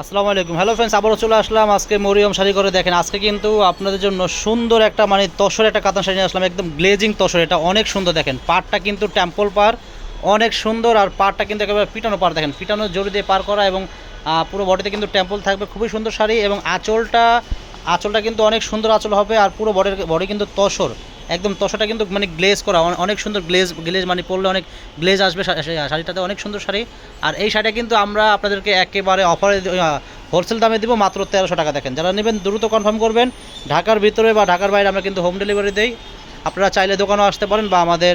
আসসালামু আলাইকুম। Hello friends আবারও চলে আসলাম। আজকে মরিয়ম শাড়ি করে দেখেন। আজকে কিন্তু আপনাদের জন্য সুন্দর একটা মানে তসর একটা কাতান শাড়ি নিয়ে আসলাম। একদম গ্লেজিং তসর, এটা অনেক সুন্দর দেখেন। পাড়টা কিন্তু টেম্পল পার অনেক সুন্দর। আর পাড়টা কিন্তু একেবারে পিটানো পার দেখেন। পিটানো জড়ি দিয়ে পার করা এবং পুরো বডিতে কিন্তু টেম্পল থাকবে। খুবই সুন্দর শাড়ি এবং আঁচলটা আঁচলটা কিন্তু অনেক সুন্দর আঁচল হবে। আর পুরো বডির, বডি কিন্তু তসর। একদম তসরটা কিন্তু মানে গ্লেজ করা অনেক সুন্দর গ্লেজ গ্লেজ মানে পরলে অনেক গ্লেজ আসবে শাড়িটাতে, অনেক সুন্দর শাড়ি। আর এই শাড়িটা কিন্তু আমরা আপনাদেরকে একেবারে অফারে হোলসেল দামে দিব মাত্র তেরোশো টাকা। দেখেন, যারা নেবেন দ্রুত কনফার্ম করবেন, ঢাকার ভিতরে বা ঢাকার বাইরে আমরা কিন্তু হোম ডেলিভারি দেই। আপনারা চাইলে দোকানেও আসতে পারেন বা আমাদের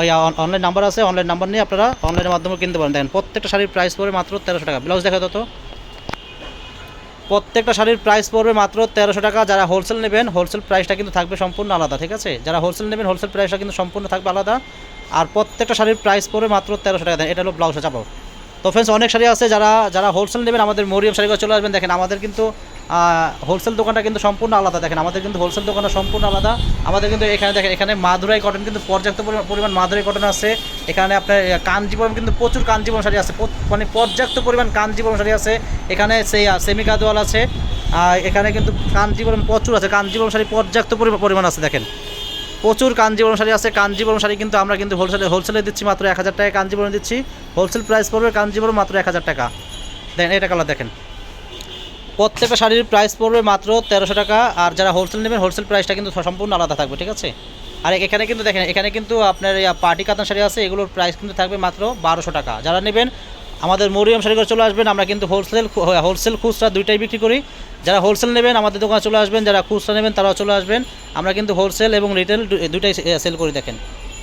ওই অনলাইন নাম্বার আছে অনলাইন নাম্বার নিয়ে আপনারা অনলাইনের মাধ্যমে কিনতে পারেন। দেখেন, প্রত্যেকটা শাড়ির প্রাইস পড়বে মাত্র তেরোশো টাকা। ব্লাউজ দেখা তো। প্রত্যেকটা শাড়ির প্রাইস পড়বে মাত্র তেরোশো টাকা। যারা হোলসেল নেবেন হোলসেল প্রাইসটা কিন্তু থাকবে সম্পূর্ণ আলাদা, ঠিক আছে? যারা হোলসেল নেবেন হোলসেল প্রাইসটা কিন্তু সম্পূর্ণ থাকবে আলাদা। আর প্রত্যেকটা শাড়ির প্রাইস পড়বে মাত্র তেরোশো টাকা। দেন এটা হলো ব্লাউজ চাপাও তো ফ্রেন্ডস অনেক শাড়ি আছে যারা যারা হোলসেল নেবেন, আমাদের মরিয়াম শাড়িগুলো চলে আসবেন। দেখেন, আমাদের কিন্তু হোলসেল দোকানটা কিন্তু সম্পূর্ণ আলাদা। দেখেন, আমাদের কিন্তু হোলসেল দোকানটা সম্পূর্ণ আলাদা। আমাদের কিন্তু এখানে দেখেন, এখানে মাদুরাই কটন কিন্তু পর্যাপ্ত পরিমাণ- মাদুরাই কটন আছে। এখানে আপনার কাঞ্জিবরম কিন্তু প্রচুর কাঞ্জিবরম শাড়ি আছে। মানে পর্যাপ্ত পরিমাণ কাঞ্জিবরম শাড়ি আছে। এখানে সেই সেমি কাদোয়াল আছে। এখানে কিন্তু কাঞ্জিবরম প্রচুর আছে। কাঞ্জিবরম শাড়ি পর্যাপ্ত পরিমা- পরিমাণ আছে, দেখেন। প্রচুর কাঞ্জিবরম শাড়ি আছে। কাঞ্জিবরম শাড়ি কিন্তু আমরা কিন্তু হোলসেলে হোলসেলে দিচ্ছি মাত্র এক হাজার টাকা কাঞ্জিবরম দিচ্ছি। হোলসেল প্রাইস পড়বে কাঞ্জিবরম মাত্র এক হাজার টাকা। দেখেন, এটা কালার দেখেন। প্রত্যেকটা শাড়ির প্রাইস পড়বে মাত্র তেরোশো টাকা, আর যারা হোলসেল নেবেন হোলসেল প্রাইসটা কিন্তু সম্পূর্ণ আলাদা থাকবে, ঠিক আছে? আর এখানে কিন্তু দেখেন, এখানে কিন্তু আপনার পার্টি কাতান শাড়ি আছে, এগুলোর প্রাইস কিন্তু থাকবে মাত্র বারোশো টাকা। যারা নেবেন, আমাদের মরিয়ম শাড়ি করে চলে আসবেন, আমরা কিন্তু হোলসেল হোলসেল খুচরা দুইটাই বিক্রি করি। যারা হোলসেল নেবেন, আমাদের দোকানে চলে আসবেন, যারা খুচরা নেবেন, তারাও চলে আসবেন। আমরা কিন্তু হোলসেল এবং রিটেল দুইটাই সেল করি, দেখেন।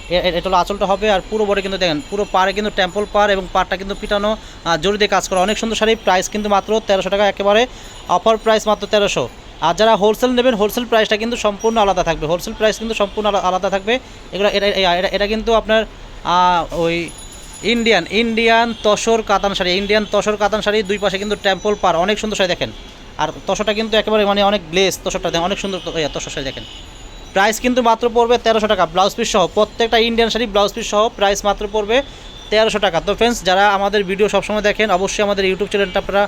এটা হলো আঁচলটা হবে আর পুরো বডি কিন্তু দেখেন, পুরো পাড়ে কিন্তু টেম্পল পার এবং পাড়টা কিন্তু পিটানো জড়ি দিয়ে কাজ করা। অনেক সুন্দর শাড়ি প্রাইস কিন্তু মাত্র তেরোশো টাকা একেবারে অফার প্রাইস মাত্র তেরোশো। আর যারা হোলসেল নেবেন হোলসেল প্রাইসটা কিন্তু সম্পূর্ণ আলাদা থাকবে। হোলসেল প্রাইস কিন্তু সম্পূর্ণ আলাদা থাকবে। এগুলো, এটা এটা- এটা- এটা কিন্তু আপনার ওই ইন্ডিয়ান ইন্ডিয়ান তসর কাতান শাড়ি। ইন্ডিয়ান তসর কাতান শাড়ি দুই পাশে কিন্তু টেম্পল পার অনেক সুন্দর শাড়ি দেখেন। আর তসরটা কিন্তু একেবারে মানে অনেক গ্লেস তসরটা দেখেন, অনেক সুন্দর তসর শাড়ি দেখেন। প্রাইস কিন্তু মাত্র পড়বে তেরোশো টাকা। ব্লাউজ পিস সহ প্রত্যেকটা ইন্ডিয়ান শাড়ি ব্লাউজ পিস সহ প্রাইস মাত্র পড়বে তেরোশো টাকা। তো ফ্রেন্ডস যারা আমাদের ভিডিও সবসময় দেখেন, অবশ্যই আমাদের ইউটিউব চ্যানেলটা আপনারা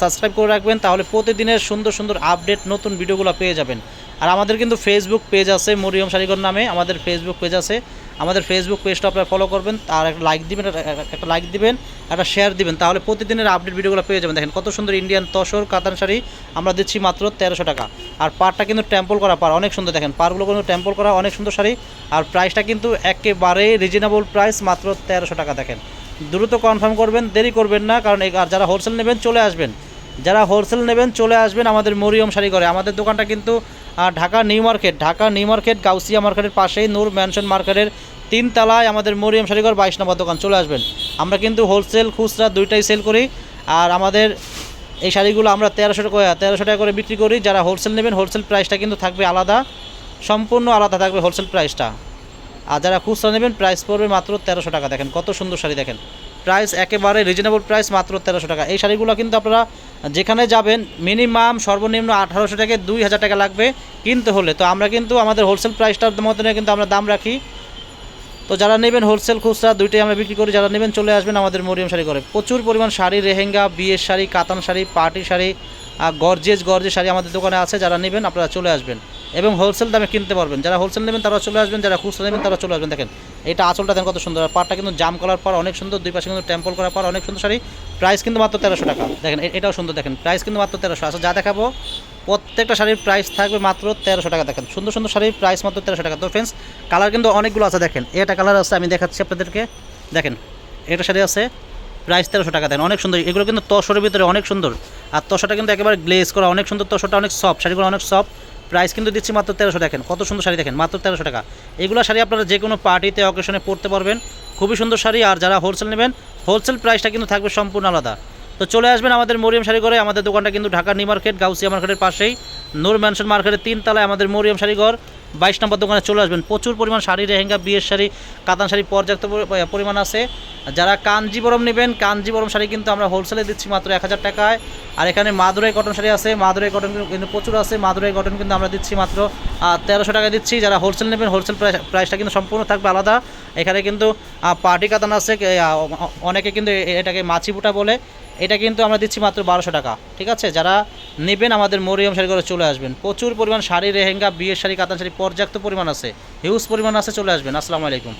সাবস্ক্রাইব করে রাখবেন, তাহলে প্রতিদিনের সুন্দর সুন্দর আপডেট নতুন ভিডিওগুলো পেয়ে যাবেন। আর আমাদের কিন্তু ফেসবুক পেজ আছে মরিয়ম শাড়িঘর নামে, আমাদের ফেসবুক পেজ আছে। আমাদের ফেসবুক পেজটা আপনারা ফলো করবেন আর একটা লাইক দিবেন, একটা- লাইক দিবেন, একটা শেয়ার দিবেন, তাহলে প্রতিদিনের আপডেট ভিডিওগুলো পেয়ে যাবেন। দেখেন কত সুন্দর ইন্ডিয়ান তসর কাতান শাড়ি আমরা দিচ্ছি মাত্র তেরোশো টাকা। আর পারটা কিন্তু টেম্পল করা পার অনেক সুন্দর। দেখেন পারগুলো কিন্তু টেম্পল করা, অনেক সুন্দর শাড়ি। আর প্রাইসটা কিন্তু একেবারে রিজনেবল প্রাইস মাত্র তেরোশো টাকা। দেখেন দ্রুত কনফার্ম করবেন, দেরি করবেন না, কারণ আর যারা হোলসেল নেবেন, চলে আসবেন। যারা হোলসেল নেবেন, চলে আসবেন আমাদের মরিয়ম শাড়ি করে আমাদের দোকানটা কিন্তু আহ, Dhaka new market Dhaka new market Gausia মার্কেটের পাশেই নূর ম্যানশন মার্কেটের তিন তলায় আমাদের মরিয়াম শাড়িঘর বাইশ নম্বর দোকান চলে আসবেন। আমরা কিন্তু হোলসেল খুচরা দুইটাই সেল করি আর আমাদের এই শাড়িগুলো আমরা তেরোশো টাকা তেরোশো টাকা করে বিক্রি করি। যারা হোলসেল নেবেন হোলসেল প্রাইসটা কিন্তু থাকবে আলাদা সম্পূর্ণ আলাদা থাকবে হোলসেল প্রাইসটা আর যারা খুচরা নেবেন প্রাইস পড়বে মাত্র তেরোশো টাকা। দেখেন কত সুন্দর শাড়ি দেখেন। প্রাইস একেবারে রিজনেবল প্রাইস মাত্র তেরোশো টাকা। এই শাড়িগুলো কিন্তু আপনারা যেখানে যাবেন মিনিমাম সর্বনিম্ন আঠারোশো থেকে দুই হাজার টাকা লাগবে কিনতে হলে। তো আমরা কিন্তু আমাদের হোলসেল প্রাইসটার মতনে কিন্তু আমরা দাম রাখি। তো যারা নেবেন হোলসেল খুচরা, দুইটাই আমরা বিক্রি করি। যারা নেবেন চলে আসবেন আমাদের মরিয়াম শাড়ি করে প্রচুর পরিমাণ শাড়ি রেহেঙ্গা বিয়ের শাড়ি, কাতান sari party sari gorgeous gorgeous sari আমাদের দোকানে আছে। যারা নেবেন আপনারা চলে আসবেন। এবং হোলসেল দামে কিনতে পারবেন। যারা হোলসেল নেবেন তারা চলে আসবেন, যারা খুচরা নেবেন তারা চলে আসবেন। দেখেন, এটা আঁচলটা দেখেন কত সুন্দর। পাটটা কিন্তু জাম করার পর অনেক সুন্দর, দুই পাশে কিন্তু টেম্পল করার পর অনেক সুন্দর শাড়ি প্রাইস কিন্তু মাত্র তেরোশো টাকা। দেখেন এটাও সুন্দর, দেখেন প্রাইস কিন্তু মাত্র তেরোশো। আচ্ছা যা দেখাবো, প্রত্যেকটা শাড়ির প্রাইস থাকবে মাত্র তেরোশো টাকা, দেখেন, সুন্দর সুন্দর শাড়ির প্রাইস মাত্র তেরোশো টাকা। তো ফ্রেন্ডস কালার কিন্তু অনেকগুলো আছে, দেখেন, এটা কালার আছে, আমি দেখাচ্ছি আপনাদেরকে। দেখেন, এটা শাড়ি আছে প্রাইস তেরোশো টাকা দেন অনেক সুন্দর। এগুলো কিন্তু তসরের ভিতরে অনেক সুন্দর। আর তসরটা কিন্তু একেবারে গ্লেজ করা, অনেক সুন্দর, তসরটা অনেক সফট শাড়িগুলো অনেক সফট প্রাইস কিন্তু দিচ্ছি মাত্র তেরোশো দেখেন, কত সুন্দর শাড়ি দেখেন, মাত্র তেরোশো টাকা। এগুলো শাড়ি আপনারা যে কোনো পার্টিতে অকেশনে পরতে পারবেন। খুবই সুন্দর শাড়ি, আর যারা হোলসেল নেবেন হোলসেল প্রাইসটা কিন্তু থাকবে সম্পূর্ণ আলাদা। তো চলে আসবেন আমাদের মরিয়াম শাড়ি ঘরে আমাদের দোকানটা কিন্তু ঢাকা নিউ মার্কেট গাউসিয়া মার্কেটের পাশেই। নূর ম্যানশন মার্কেটের তিন তলায় আমাদের মরিয়ম শাড়িঘর। বাইশ নম্বর দোকানে চলে আসবেন। প্রচুর পরিমাণ শাড়ি রেহেঙ্গা বিয়ের শাড়ি, কাতান শাড়ি পর্যাপ্ত পরিমাণ আছে। যারা কাঞ্জিবরম নেবেন কাঞ্জিবরম শাড়ি কিন্তু আমরা হোলসেলে দিচ্ছি মাত্র এক হাজার টাকায়। আর এখানে মাদুরাই কটন শাড়ি আছে, মাদুরাই কটন কিন্তু- প্রচুর আছে। মাদুরাই কটন কিন্তু আমরা দিচ্ছি মাত্র তেরোশো টাকা দিচ্ছি। যারা হোলসেল নেবেন হোলসেল প্রাইস প্রাইসটা কিন্তু সম্পূর্ণ থাকবে আলাদা। এখানে কিন্তু পার্টি কাতান আছে অনেকে কিন্তু এটাকে মাছি বুটা বলে। এটা কিন্তু আমরা দিচ্ছি মাত্র বারোশো টাকা। ঠিক আছে? যারা নেবেন আমাদের মরিয়ম শাড়ি করে চলে আসবেন। প্রচুর পরিমাণ শাড়ি রেহেঙ্গা বিয়ের শাড়ি, কাতান শাড়ি, পর্যাপ্ত পরিমাণ আছে। হিউজ পরিমাণ আছে, চলে আসবেন। আসসালামু আলাইকুম।